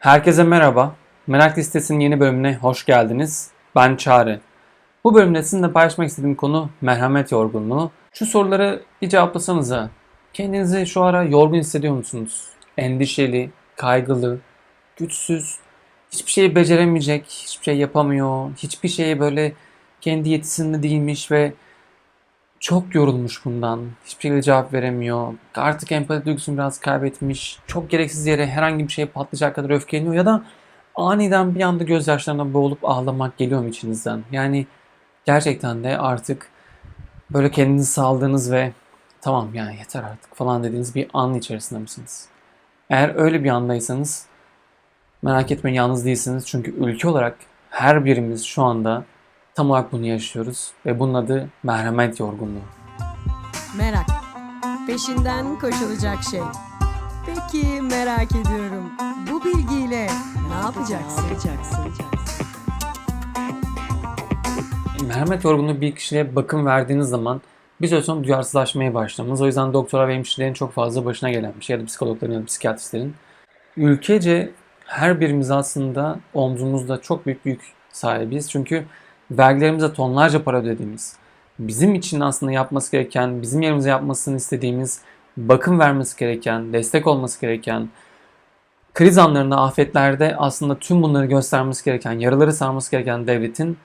Herkese merhaba. Merak Listesi'nin yeni bölümüne hoş geldiniz. Ben Çağrı. Bu bölümde sizinle paylaşmak istediğim konu merhamet yorgunluğu. Şu soruları bir cevaplasanıza. Kendinizi şu ara yorgun hissediyor musunuz? Endişeli, kaygılı, güçsüz, hiçbir şeyi beceremeyecek, hiçbir şey yapamıyor, hiçbir şeye böyle kendi yetisinde değilmiş ve çok yorulmuş bundan. Hiçbir şekilde cevap veremiyor. Artık empati duygusunu biraz kaybetmiş. Çok gereksiz yere herhangi bir şeye patlayacak kadar öfkeleniyor ya da aniden bir anda gözyaşlarına boğulup ağlamak geliyor mu içinizden? Yani gerçekten de artık böyle kendinizi saldığınız ve tamam yani yeter artık falan dediğiniz bir an içerisinde misiniz? Eğer öyle bir andaysanız merak etmeyin yalnız değilsiniz. Çünkü ülke olarak her birimiz şu anda tam olarak bunu yaşıyoruz ve bunun adı merhamet yorgunluğu. Merak. Peşinden koşulacak şey. Peki merak ediyorum. Bu bilgiyle ne yapacaksın? Merhamet yorgunluğu bir kişiye bakım verdiğiniz zaman bir süre sonra duyarsızlaşmaya başlamanız. O yüzden doktora ve hemşirelerin çok fazla başına gelen bir şey ya da psikologların ya da psikiyatristlerin. Ülkece her birimiz aslında omzumuzda çok büyük yük sahibiz. Çünkü vergilerimize tonlarca para ödediğimiz, bizim için aslında yapması gereken, bizim yerimize yapmasını istediğimiz, bakım vermesi gereken, destek olması gereken, kriz anlarında, afetlerde aslında tüm bunları göstermesi gereken, yaraları sarması gereken devletin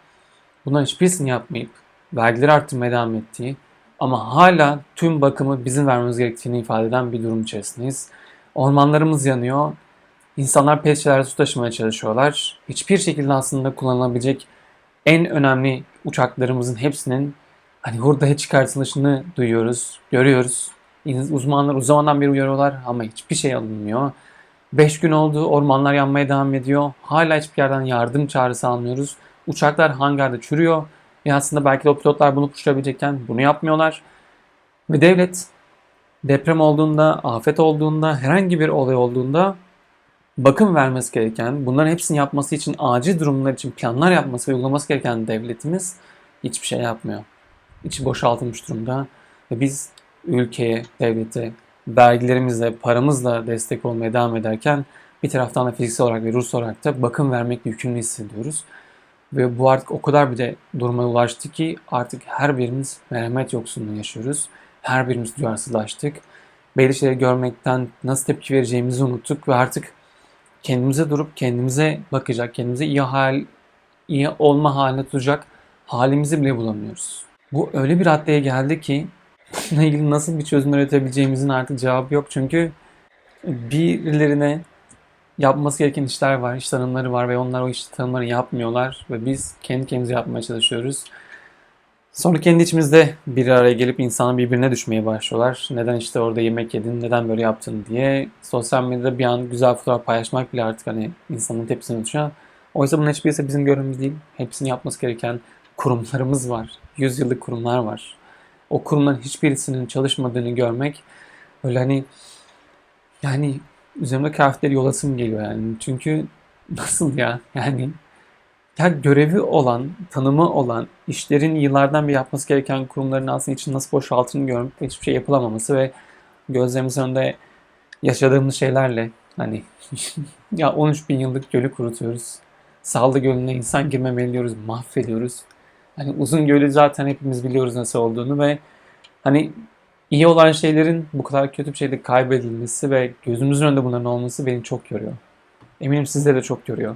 bunların hiçbirisini yapmayıp vergileri arttırmaya devam ettiği ama hala tüm bakımı bizim vermemiz gerektiğini ifade eden bir durum içerisindeyiz. Ormanlarımız yanıyor. İnsanlar pet şişelerde su taşımaya çalışıyorlar. Hiçbir şekilde aslında kullanılabilecek en önemli uçaklarımızın hepsinin hani hurdaya çıkartılışını duyuyoruz, görüyoruz. Uzmanlar uzmandan beri uyarıyorlar ama hiçbir şey alınmıyor. 5 gün oldu, ormanlar yanmaya devam ediyor. Hala hiçbir yerden yardım çağrısı almıyoruz. Uçaklar hangarda çürüyor. Ve aslında belki de o pilotlar bunu uçurabilecekken bunu yapmıyorlar. Ve devlet deprem olduğunda, afet olduğunda, herhangi bir olay olduğunda bakım vermesi gereken, bunların hepsini yapması için acil durumlar için planlar yapması ve uygulaması gereken devletimiz hiçbir şey yapmıyor. İçi boşaltılmış durumda ve biz ülkeye, devlete vergilerimizle, paramızla destek olmaya devam ederken bir taraftan da fiziksel olarak ve ruhsal olarak da bakım vermek yükümlü hissediyoruz. Ve bu artık o kadar bir de duruma ulaştı ki artık her birimiz merhamet yoksunluğu yaşıyoruz. Her birimiz duyarsızlaştık. Belli şeyleri görmekten nasıl tepki vereceğimizi unuttuk ve artık kendimize durup kendimize bakacak, kendimize iyi hal iyi olma haline tutacak halimizi bile bulamıyoruz. Bu öyle bir raddeye geldi ki bununla ilgili nasıl bir çözüm üretebileceğimizin artık cevabı yok. Çünkü birilerine yapması gereken işler var, iş tanımları var ve onlar o iş tanımlarını yapmıyorlar ve biz kendi kendimize yapmaya çalışıyoruz. Sonra kendi içimizde bir araya gelip insanın birbirine düşmeye başlıyorlar. Neden işte orada yemek yedin, neden böyle yaptın diye. Sosyal medyada bir an güzel fotoğraf paylaşmak bile artık hani insanın tepkisini düşüyor. Oysa bunun hiçbirisi bizim görevimiz değil. Hepsini yapması gereken kurumlarımız var. Yüzyıllık kurumlar var. O kurumların hiçbirisinin çalışmadığını görmek öyle hani yani üzerimde kıyafetleri yolasım geliyor yani. Çünkü nasıl ya yani ya görevi olan, tanımı olan, işlerin yıllardan beri yapması gereken kurumların aslında için nasıl boşaltını ve hiçbir şey yapılamaması ve gözlerimizin önünde yaşadığımız şeylerle hani ya 13 bin yıllık gölü kurutuyoruz. Saldı Gölü'ne insan girmemeli diyoruz, mahvediyoruz. Hani uzun gölü zaten hepimiz biliyoruz nasıl olduğunu ve hani iyi olan şeylerin bu kadar kötü bir şekilde kaybedilmesi ve gözümüzün önünde bunların olması beni çok yoruyor. Eminim sizleri de çok yoruyor.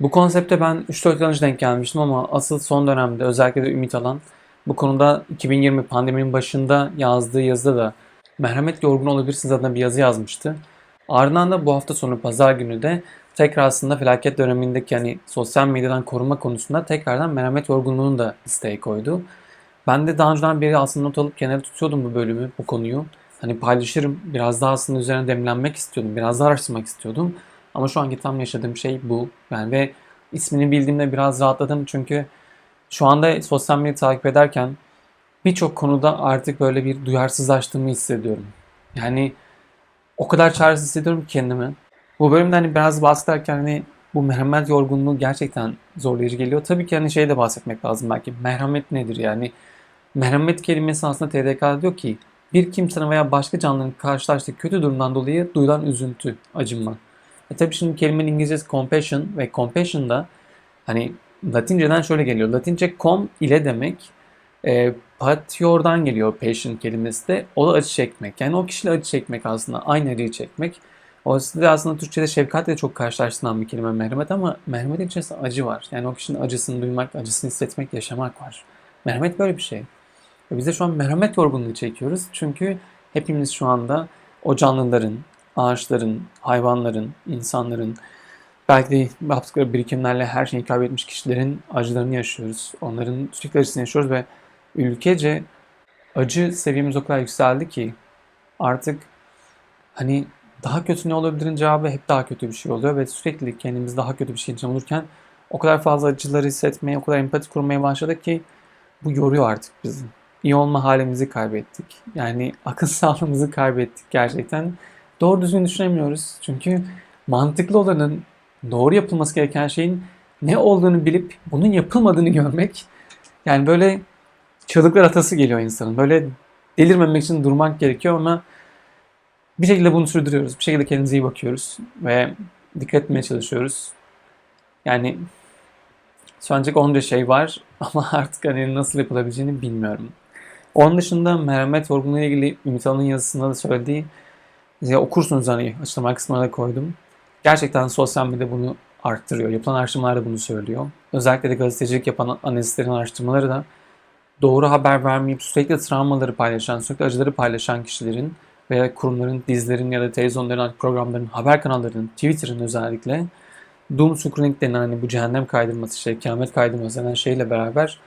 Bu konsepte ben 3-4 yıl önce denk gelmiştim ama asıl son dönemde özellikle de Ümit Alan bu konuda 2020 pandeminin başında yazdığı yazıda da merhamet yorgun olabilirsiniz adına bir yazı yazmıştı. Ardından da bu hafta sonu pazar günü de tekrar aslında felaket dönemindeki hani sosyal medyadan koruma konusunda tekrardan merhamet yorgunluğunu da listeye koydu. Ben de daha önceden beri aslında not alıp kenara tutuyordum bu bölümü, bu konuyu. Hani paylaşırım. Biraz daha aslında üzerine demlenmek istiyordum. Biraz daha araştırmak istiyordum. Ama şu anki tam yaşadığım şey bu. Yani ve ismini bildiğimde biraz rahatladım. Çünkü şu anda sosyal medya takip ederken birçok konuda artık böyle bir duyarsızlaştığımı hissediyorum. Yani o kadar çaresiz hissediyorum ki kendimi. Bu bölümde hani biraz bahsederken hani bu merhamet yorgunluğu gerçekten zorlayıcı geliyor. Tabii ki hani şey de bahsetmek lazım belki. Merhamet nedir yani? Merhamet kelimesi aslında TDK diyor ki bir kimsenin veya başka canlının karşılaştığı kötü durumdan dolayı duyulan üzüntü, acınma. E tabii şimdi kelimenin İngilizcesi compassion ve compassion da hani Latinceden şöyle geliyor. Latince com ile demek. E, patior'dan geliyor passion kelimesi de. O da acı çekmek. Yani o kişiyle acı çekmek aslında. Aynı acıyı çekmek. O da aslında Türkçe'de şefkatle çok karşılaştırılan bir kelime merhamet ama merhametin içerisinde acı var. Yani o kişinin acısını duymak, acısını hissetmek, yaşamak var. Merhamet böyle bir şey. Ve biz de şu an merhamet yorgunluğu çekiyoruz. Çünkü hepimiz şu anda o canlıların, ağaçların, hayvanların, insanların, belki de yaptıkları birikimlerle her şeyi kaybetmiş kişilerin acılarını yaşıyoruz. Onların sürekli acısını yaşıyoruz ve ülkece acı seviyemiz o kadar yükseldi ki artık hani daha kötü ne olabilirin cevabı hep daha kötü bir şey oluyor ve sürekli kendimiz daha kötü bir şey için olurken o kadar fazla acıları hissetmeye, o kadar empati kurmaya başladık ki bu yoruyor artık bizi. İyi olma halimizi kaybettik. Yani akıl sağlığımızı kaybettik gerçekten. Doğru düzgün düşünemiyoruz. Çünkü mantıklı olanın, doğru yapılması gereken şeyin ne olduğunu bilip bunun yapılmadığını görmek yani böyle çığlıklar atası geliyor insanın. Böyle delirmemek için durmak gerekiyor ama bir şekilde bunu sürdürüyoruz. Bir şekilde kendimize iyi bakıyoruz ve dikkat etmeye çalışıyoruz. Yani söyleyecek onca şey var ama artık hani nasıl yapılabileceğini bilmiyorum. Onun dışında merhamet ile ilgili Ümit Hanım'ın yazısında da söylediği ya okursunuz hani açıklama kısmına da koydum. Gerçekten sosyal medya bunu arttırıyor. Yapılan araştırmalar da bunu söylüyor. Özellikle de gazetecilik yapan analistlerin araştırmaları da doğru haber vermeyip sürekli travmaları paylaşan, sürekli acıları paylaşan kişilerin veya kurumların, dizilerin ya da televizyonların, programların, haber kanallarının, Twitter'ın özellikle Doom Scrolling denen hani bu cehennem kaydırması şey, kıyamet kaydırması denen şeyle beraber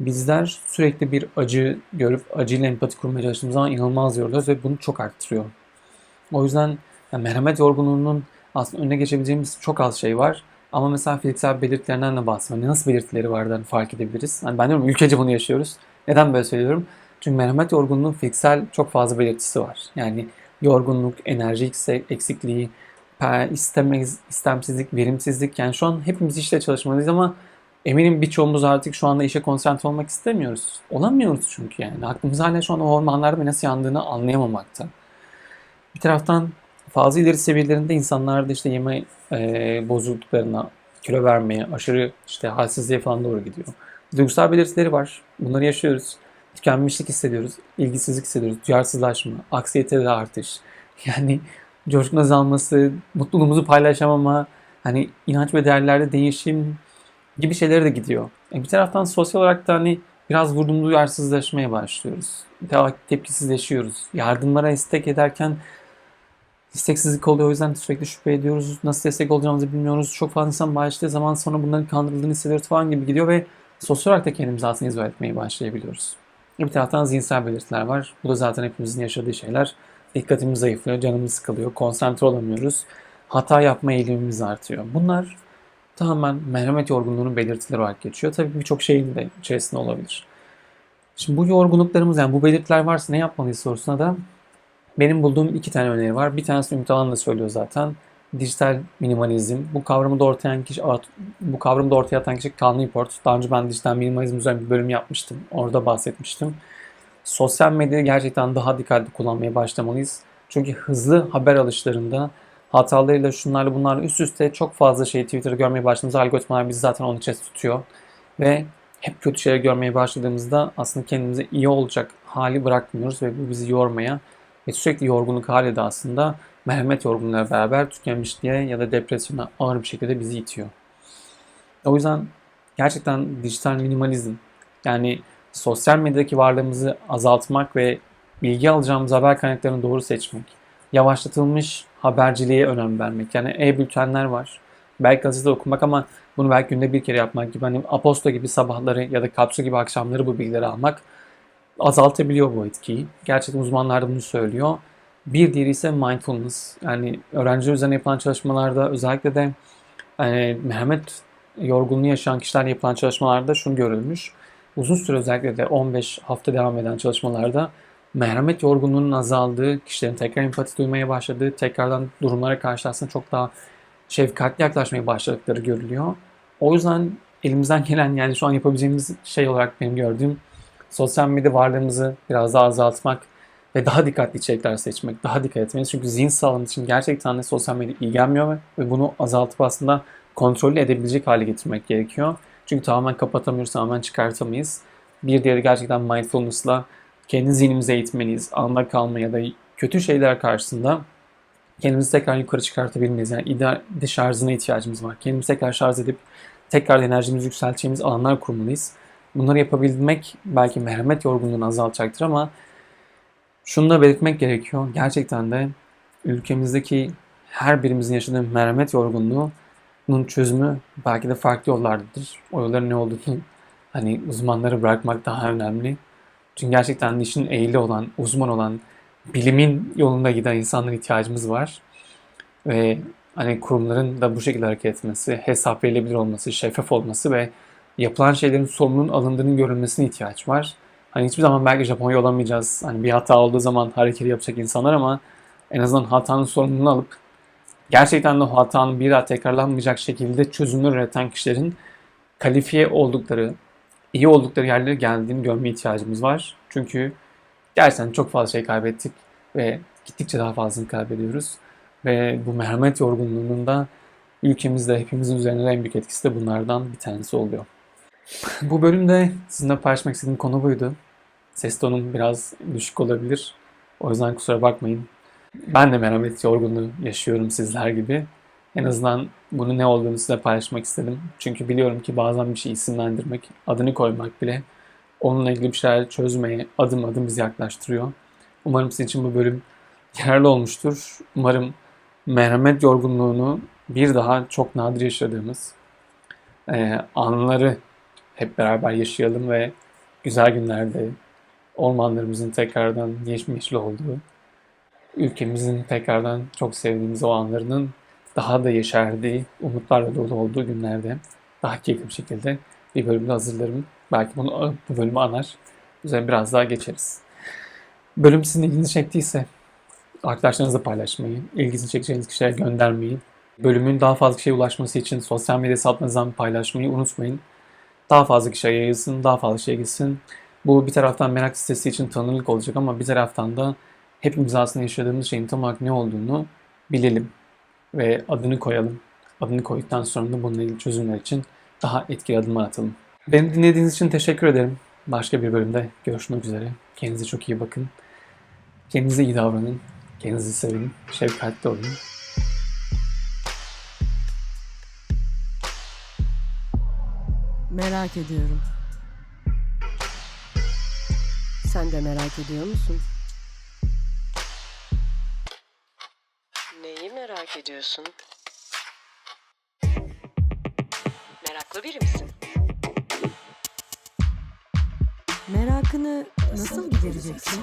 bizler sürekli bir acı görüp acıyla empati kurmaya çalıştığımız zaman inanılmaz yoruluyoruz ve bunu çok arttırıyor. O yüzden yani merhamet yorgunluğunun aslında önüne geçebileceğimiz çok az şey var. Ama mesela fiziksel belirtilerinden de bahsediyorum. Hani nasıl belirtileri vardır hani fark edebiliriz. Yani ben diyorum ülkece bunu yaşıyoruz. Neden böyle söylüyorum? Çünkü merhamet yorgunluğunun fiziksel çok fazla belirtisi var. Yani yorgunluk, enerji eksikliği, istemez, istemsizlik, verimsizlik. Yani şu an hepimiz işte çalışmalıyız ama eminim birçoğumuz artık şu anda işe konsantre olmak istemiyoruz. Olamıyoruz çünkü yani. Aklımız hala şu an o hormonlarda nasıl yandığını anlayamamakta. Bir taraftan fazla ileri seviyelerinde insanlarda işte yeme e, bozukluklarına, kilo vermeye, aşırı işte halsizliğe falan doğru gidiyor. Duygusal belirtileri var. Bunları yaşıyoruz. Tükenmişlik hissediyoruz, ilgisizlik hissediyoruz, duyarsızlaşma, aksiyetede artış. Yani coşkun azalması, mutluluğumuzu paylaşamama, hani inanç ve değerlerde değişim gibi şeylere de gidiyor. E bir taraftan sosyal olarak da hani biraz vurduğumuz duyarsızlaşmaya başlıyoruz. Tepkisizleşiyoruz. Yardımlara istek ederken isteksizlik oluyor. O yüzden sürekli şüphe ediyoruz. Nasıl destek olacağımızı bilmiyoruz. Çok fazla insan başladığı zaman sonra bunların kandırıldığını hissediyoruz falan gibi gidiyor ve sosyal olarak da kendimizi aslında izole etmeye başlayabiliyoruz. Bir taraftan zihinsel belirtiler var. Bu da zaten hepimizin yaşadığı şeyler. Dikkatimiz zayıflıyor, canımız sıkılıyor, konsantre olamıyoruz. Hata yapma eğilimimiz artıyor. Bunlar tamamen merhamet yorgunluğunun belirtileri olarak geçiyor. Tabii birçok şeyin de içerisinde olabilir. Şimdi bu yorgunluklarımız yani bu belirtiler varsa ne yapmalıyız sorusuna da benim bulduğum iki tane öneri var. Bir tanesi Ümit Alan da söylüyor zaten. Dijital minimalizm. Bu kavramı da ortaya kişi, bu kavramı da ortaya atan kişi Cal Newport. Daha önce ben dijital minimalizm üzerine bir bölüm yapmıştım. Orada bahsetmiştim. Sosyal medyayı gerçekten daha dikkatli kullanmaya başlamalıyız. Çünkü hızlı haber alışlarında hatalarıyla şunlarla bunlarla üst üste çok fazla şey Twitter'da görmeye başladığımızda algoritmalar bizi zaten onun içerisinde tutuyor. Ve hep kötü şeyler görmeye başladığımızda aslında kendimize iyi olacak hali bırakmıyoruz ve bu bizi yormaya ve sürekli yorgunluk hali de aslında merhamet yorgunluğuyla beraber tükenmişliğe ya da depresyona ağır bir şekilde bizi itiyor. O yüzden gerçekten dijital minimalizm yani sosyal medyadaki varlığımızı azaltmak ve bilgi alacağımız haber kaynaklarını doğru seçmek, yavaşlatılmış haberciliğe önem vermek. Yani e-bültenler var. Belki gazete okumak ama bunu belki günde bir kere yapmak gibi. Hani Aposto gibi sabahları ya da Kapsu gibi akşamları bu bilgileri almak azaltabiliyor bu etkiyi. Gerçekten uzmanlar da bunu söylüyor. Bir diğeri ise mindfulness. Yani öğrenciler üzerine yapılan çalışmalarda özellikle de yani merhamet yorgunluğu yaşayan kişilerle yapılan çalışmalarda şunu görülmüş. Uzun süre özellikle de 15 hafta devam eden çalışmalarda merhamet yorgunluğunun azaldığı, kişilerin tekrar empati duymaya başladığı, tekrardan durumlara karşı aslında çok daha şefkatli yaklaşmaya başladıkları görülüyor. O yüzden elimizden gelen yani şu an yapabileceğimiz şey olarak benim gördüğüm sosyal medya varlığımızı biraz daha azaltmak ve daha dikkatli içerikler seçmek, daha dikkat etmeliyiz. Çünkü zihin sağlığımız için gerçekten de sosyal medya iyi gelmiyor ve- bunu azaltıp aslında kontrollü edebilecek hale getirmek gerekiyor. Çünkü tamamen kapatamıyoruz, tamamen çıkartamayız. Bir diğeri gerçekten mindfulness'la kendi zihnimizi eğitmeliyiz. Anda kalma ya da kötü şeyler karşısında kendimizi tekrar yukarı çıkartabilmeliyiz. Yani idealde şarjına ihtiyacımız var. Kendimizi tekrar şarj edip tekrar enerjimizi yükselteceğimiz alanlar kurmalıyız. Bunları yapabilmek belki merhamet yorgunluğunu azaltacaktır ama şunu da belirtmek gerekiyor. Gerçekten de ülkemizdeki her birimizin yaşadığı merhamet yorgunluğunun çözümü belki de farklı yollardadır. O yolların ne olduğunu hani uzmanları bırakmak daha önemli. Çünkü gerçekten işin ehli olan, uzman olan, bilimin yolunda giden insanlara ihtiyacımız var. Ve hani kurumların da bu şekilde hareket etmesi, hesap verilebilir olması, şeffaf olması ve yapılan şeylerin sorumluluğun alındığının görülmesine ihtiyaç var. Hani hiçbir zaman belki Japonya olamayacağız. Hani bir hata olduğu zaman hareketi yapacak insanlar ama en azından hatanın sorumluluğunu alıp gerçekten de o hatanın bir daha tekrarlanmayacak şekilde çözümler üreten kişilerin kalifiye oldukları, iyi oldukları yerlere geldiğini görmeye ihtiyacımız var. Çünkü gerçekten çok fazla şey kaybettik ve gittikçe daha fazlasını kaybediyoruz. Ve bu merhamet yorgunluğunun da ülkemizde hepimizin üzerinde en büyük etkisi de bunlardan bir tanesi oluyor. bu bölümde sizinle paylaşmak istediğim konu buydu. Ses tonum biraz düşük olabilir. O yüzden kusura bakmayın. Ben de merhamet yorgunluğu yaşıyorum sizler gibi. En azından bunu ne olduğunu size paylaşmak istedim. Çünkü biliyorum ki bazen bir şey isimlendirmek, adını koymak bile onunla ilgili bir şeyler çözmeye adım adım bizi yaklaştırıyor. Umarım sizin için bu bölüm yararlı olmuştur. Umarım merhamet yorgunluğunu bir daha çok nadir yaşadığımız e, anları hep beraber yaşayalım ve güzel günlerde ormanlarımızın tekrardan yeşil olduğu, ülkemizin tekrardan çok sevdiğimiz o anlarının daha da yeşerdiği, umutlarla dolu olduğu günlerde daha keyifli bir şekilde bir bölümde hazırlarım. Belki bunu bu bölümü anar. Üzerine biraz daha geçeriz. Bölüm sizin ilginizi çektiyse arkadaşlarınızla paylaşmayı, ilgisini çekeceğiniz kişilere göndermeyi, bölümün daha fazla kişiye ulaşması için sosyal medya hesaplarınızdan paylaşmayı unutmayın. Daha fazla kişiye yayılsın, daha fazla şey gitsin. Bu bir taraftan merak sitesi için tanınırlık olacak ama bir taraftan da hepimiz aslında yaşadığımız şeyin tam olarak ne olduğunu bilelim ve adını koyalım. Adını koyduktan sonra da bununla ilgili çözümler için daha etkili adımlar atalım. Beni dinlediğiniz için teşekkür ederim. Başka bir bölümde görüşmek üzere. Kendinize çok iyi bakın. Kendinize iyi davranın. Kendinizi sevin. Şefkatli olun. Merak ediyorum. Sen de merak ediyor musun? Neyi merak ediyorsun? Meraklı biri misin? Merakını nasıl gidereceksin?